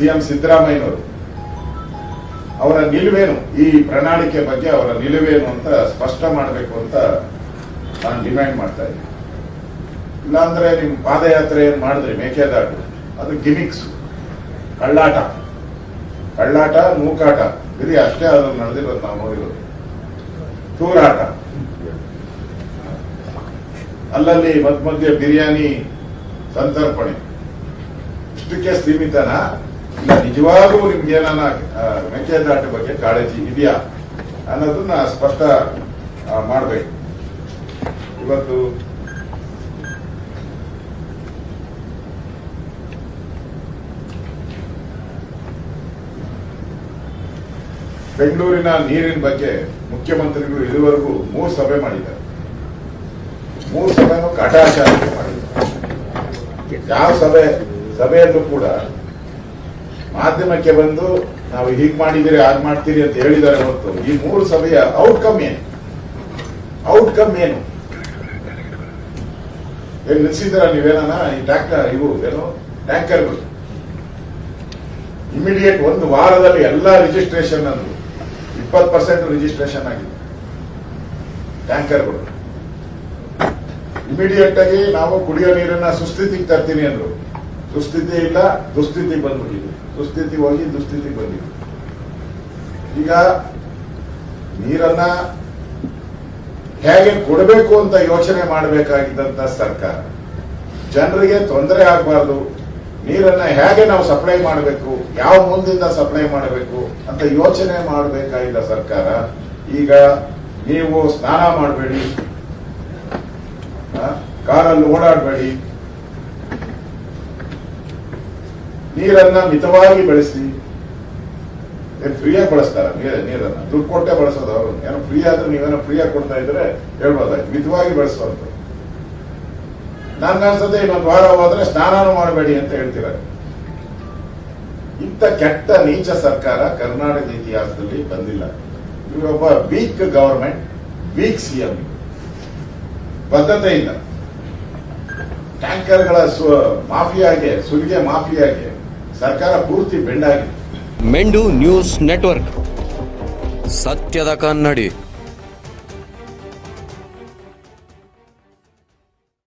CM ಸಿದ್ದರಾಮಯ್ಯನವರು. ಅವರ ನಿಲುವೇನು? ಈ ಪ್ರಣಾಳಿಕೆ ಬಗ್ಗೆ ಅವರ ನಿಲುವೇನು ಅಂತ ಸ್ಪಷ್ಟ ಮಾಡಬೇಕು ಅಂತ ನಾನು ಡಿಮ್ಯಾಂಡ್ ಮಾಡ್ತಾ ಇದ್ದೀನಿ. ಇಲ್ಲಾಂದ್ರೆ ನಿಮ್ ಪಾದಯಾತ್ರೆ ಏನ್ ಮಾಡಿದ್ರಿ? ಮೇಕೆದಾಟು. ಅದು ಗಿಮಿಕ್ಸ್. ಕಳ್ಳಾಟ. ಕಳ್ಳಾಟ ನೂಕಾಟ ಇದು ಅಷ್ಟೇ ಅದನ್ನು ನಡೆದಿರೋದು ನಾವು ನೋಡಿರೋದು. ತೂರಾಟ. ಅಲ್ಲಲ್ಲಿ ಮಧ್ಯ ಮಧ್ಯೆ ಬಿರಿಯಾನಿ ಸಂತರ್ಪಣೆ. ಇಷ್ಟಕ್ಕೆ ಸೀಮಿತನ? ಇಲ್ಲ ನಿಜವಾಗ್ಲೂ ನಿಮ್ಗೆ ಏನಾನ ಮೆಕ್ಕೆಜಾಟ ಬಗ್ಗೆ ಕಾಳಜಿ ಇದೆಯಾ ಅನ್ನೋದನ್ನ ಸ್ಪಷ್ಟ ಮಾಡ್ಬೇಕು. ಇವತ್ತು ಬೆಂಗಳೂರಿನ ನೀರಿನ ಬಗ್ಗೆ ಮುಖ್ಯಮಂತ್ರಿಗಳು ಇದುವರೆಗೂ ಮೂರು ಸಭೆ ಮಾಡಿದ್ದಾರೆ. ಮೂರು ಸಭೆನೂ ಕಾಟಾಚಾರ ಮಾಡಿದ್ದಾರೆ. ಯಾವ ಸಭೆ, ಸಭೆಯಲ್ಲೂ ಕೂಡ ಮಾಧ್ಯಮಕ್ಕೆ ಬಂದು ನಾವು ಹೀಗ್ ಮಾಡಿದಿರಿ ಹಾಗೆ ಮಾಡ್ತೀರಿ ಅಂತ ಹೇಳಿದ್ದಾರೆ ಹೊರತು ಈ ಮೂರು ಸಭೆಯ ಔಟ್ಕಮ್ ಏನು? ಔಟ್ಕಮ್ ಏನು? ಏನ್ ನಿಲ್ಸಿದ್ದೀರಾ ನೀವೇನ ಈ ಟ್ಯಾಕ್ಟರ್ ಇವು ಏನು? ಟ್ಯಾಂಕರ್ಗಳು. ಇಮಿಡಿಯೇಟ್ ಒಂದು ವಾರದಲ್ಲಿ ಎಲ್ಲ ರಿಜಿಸ್ಟ್ರೇಷನ್ ಅಂದ್ರು ಇಪ್ಪತ್ತು ಪರ್ಸೆಂಟ್ ರಿಜಿಸ್ಟ್ರೇಷನ್ ಆಗಿದೆ. ಟ್ಯಾಂಕರ್ಗಳು. ಇಮಿಡಿಯೇಟ್ ಆಗಿ ನಾವು ಕುಡಿಯೋ ನೀರನ್ನ ಸುಸ್ಥಿತಿಗೆ ತರ್ತೀನಿ ಅಂದ್ರು. ಸುಸ್ಥಿತಿ ಇಲ್ಲ, ದುಸ್ಥಿತಿ ಬಂದ್ಬಿಟ್ಟಿದೆ. ಸುಸ್ಥಿತಿ ಹೋಗಿ ದುಸ್ಥಿತಿಗೆ ಬಂದಿದೆ ಈಗ ನೀರನ್ನ ಹೇಗೆ ಕೊಡಬೇಕು ಅಂತ ಯೋಚನೆ ಮಾಡಬೇಕಾಗಿದ್ದಂತ ಸರ್ಕಾರ. ಜನರಿಗೆ ತೊಂದರೆ ಆಗಬಾರ್ದು. ನೀರನ್ನ ಹೇಗೆ ನಾವು ಸಪ್ಲೈ ಮಾಡಬೇಕು, ಯಾವ ಮುಂದಿಂದ ಸಪ್ಲೈ ಮಾಡಬೇಕು ಅಂತ ಯೋಚನೆ ಮಾಡಬೇಕಾಗಿದ್ದ ಸರ್ಕಾರ, ಈಗ ನೀವು ಸ್ನಾನ ಮಾಡಬೇಡಿ ಕಾರಲ್ಲಿ ಓಡಾಡಬೇಡಿ ನೀರನ್ನ ಮಿತವಾಗಿ ಬೆಳೆಸಿ ಫ್ರೀಯಾಗಿ ಬಳಸ್ತಾರ? ನೀರನ್ನ. ದುಡ್ಡು ಕೊಟ್ಟೆ ಬಳಸೋದು ಅವರು. ಏನೋ ಫ್ರೀ ಆದ್ರೆ ನೀವೇನೋ ಫ್ರೀಯಾಗಿ ಕೊಡ್ತಾ ಇದ್ರೆ ಹೇಳ್ಬೋದಾಯ್ತು. ಮಿತವಾಗಿ ಬಳಸುವಂತ ನನ್ನ ಅನ್ಸತ್ತೆ ಇನ್ನೊಂದು ವಾರ ಹೋದ್ರೆ ಸ್ನಾನನೂ ಮಾಡಬೇಡಿ ಅಂತ ಹೇಳ್ತೀರ ಇಂಥ ಕೆಟ್ಟ ನೀಚ ಸರ್ಕಾರ ಕರ್ನಾಟಕ ಇತಿಹಾಸದಲ್ಲಿ ಬಂದಿಲ್ಲ. ಇವರೊಬ್ಬ ವೀಕ್ ಗವರ್ಮೆಂಟ್ ವೀಕ್ ಸಿಎಂ ಬದ್ಧತೆ ಇಲ್ಲ. ಟ್ಯಾಂಕರ್ಗಳ ಮಾಫಿಯಾಗೆ, ಸುಲಿಗೆ ಮಾಫಿಯಾಗೆ ಸರ್ಕಾರ ಪೂರ್ತಿ ಬೆಂಡಾಗಿದೆ ಮೆಂಡು ನ್ಯೂಸ್ ನೆಟ್ವರ್ಕ್. ಸತ್ಯದ ಕನ್ನಡಿ.